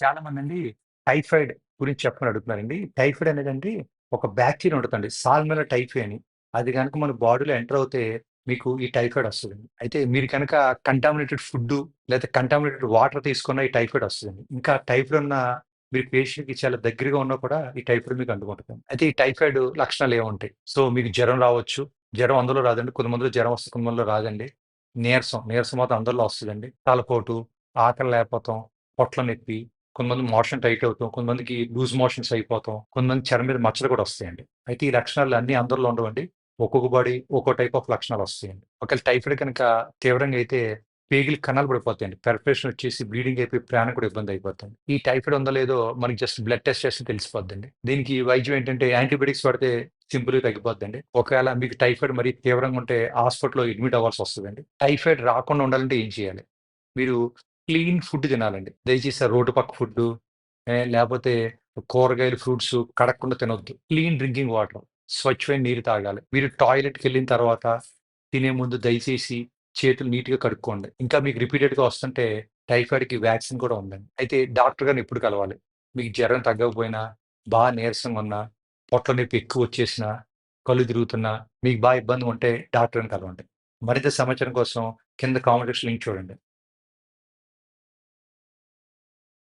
చాలా మందండి టైఫాయిడ్ గురించి చెప్పమని అడుగుతున్నారండి. టైఫాయిడ్ అనేదండి ఒక బ్యాక్టీరియా ఉంటుందండి సాల్మెల టైఫీ అని. అది కనుక మన బాడీలో ఎంటర్ అవుతే మీకు ఈ టైఫాయిడ్ వస్తుందండి అయితే మీరు కనుక కంటామినేటెడ్ ఫుడ్డు లేదా కంటామినేటెడ్ వాటర్ తీసుకున్న ఈ టైఫాయిడ్ వస్తుందండి ఇంకా టైఫాయిడ్ ఉన్న మీరు పేషెంట్‌కి చాలా దగ్గరగా ఉన్నా కూడా ఈ టైఫాయిడ్ మీకు అందుకుంటుంది అయితే ఈ టైఫాయిడ్ లక్షణాలు ఏముంటాయి? సో మీకు జ్వరం రావచ్చు. జ్వరం అందులో రాదండి. కొంతమందిలో జ్వరం వస్తది. కొంతమందిలో రాదండి. నీరసం, నీరసం మాత్రం అందరిలో వస్తుందండి తలపోటు, ఆకలి లేకపోవటం, పొట్ల నొప్పి, కొంతమంది మోషన్ టైట్ అవుతాం. కొంతమందికి లూజ్ మోషన్స్ అయిపోతాం. కొంతమంది చర్మం మీద మచ్చలు కూడా వస్తాయండి. అయితే ఈ లక్షణాలు అన్నీ అందరిలో ఉండవండి. ఒక్కొక్క బాడీ ఒక్కో టైప్ ఆఫ్ లక్షణాలు వస్తాయండి. ఒకవేళ టైఫాయిడ్ కనుక తీవ్రంగా అయితే పేగిలి కణాలు పడిపోతాయండి. పెర్ఫరేషన్ వచ్చేసి బ్లీడింగ్ అయిపోయి ప్రాణం కూడా ఇబ్బంది అయిపోతుంది. ఈ టైఫాయిడ్ ఉందో లేదో మనకి జస్ట్ బ్లడ్ టెస్ట్ చేస్తే తెలిసిపోద్దండి. దీనికి వైద్యం ఏంటంటే యాంటీబయాటిక్స్ పడితే సింపుల్‌గా తగ్గిపోద్దండి. ఒకవేళ మీకు టైఫాయిడ్ మరీ తీవ్రంగా ఉంటే హాస్పిటల్‌లో అడ్మిట్ అవ్వాల్సి వస్తుందండి టైఫాయిడ్ రాకుండా ఉండాలంటే ఏం చేయాలి? మీరు క్లీన్ ఫుడ్ తినాలండి. దయచేసి రోడ్డు పక్క ఫుడ్డు లేకపోతే కూరగాయలు, ఫ్రూట్స్ కడగకుండా తినొద్దు. క్లీన్ డ్రింకింగ్ వాటర్ స్వచ్ఛమైన నీరు తాగాలి. మీరు టాయిలెట్కి వెళ్ళిన తర్వాత తినే ముందు దయచేసి చేతులు నీట్‌గా కడుక్కోండి. ఇంకా మీకు రిపీటెడ్‌గా వస్తుంటే టైఫాయిడ్‌కి వ్యాక్సిన్ కూడా ఉందండి. అయితే డాక్టర్ గారిని ఎప్పుడు కలవాలి? మీకు జ్వరం తగ్గకపోయినా, బాగా నీరసంగా ఉన్నా, పొట్ల నొప్పి ఎక్కువ వచ్చేసినా, కళ్ళు తిరుగుతున్నా, మీకు బాగా ఇబ్బందిగా ఉంటే డాక్టర్‌ని కలవండి. మరింత సమాచారం కోసం కింద కామెంట్ లింక్ చూడండి.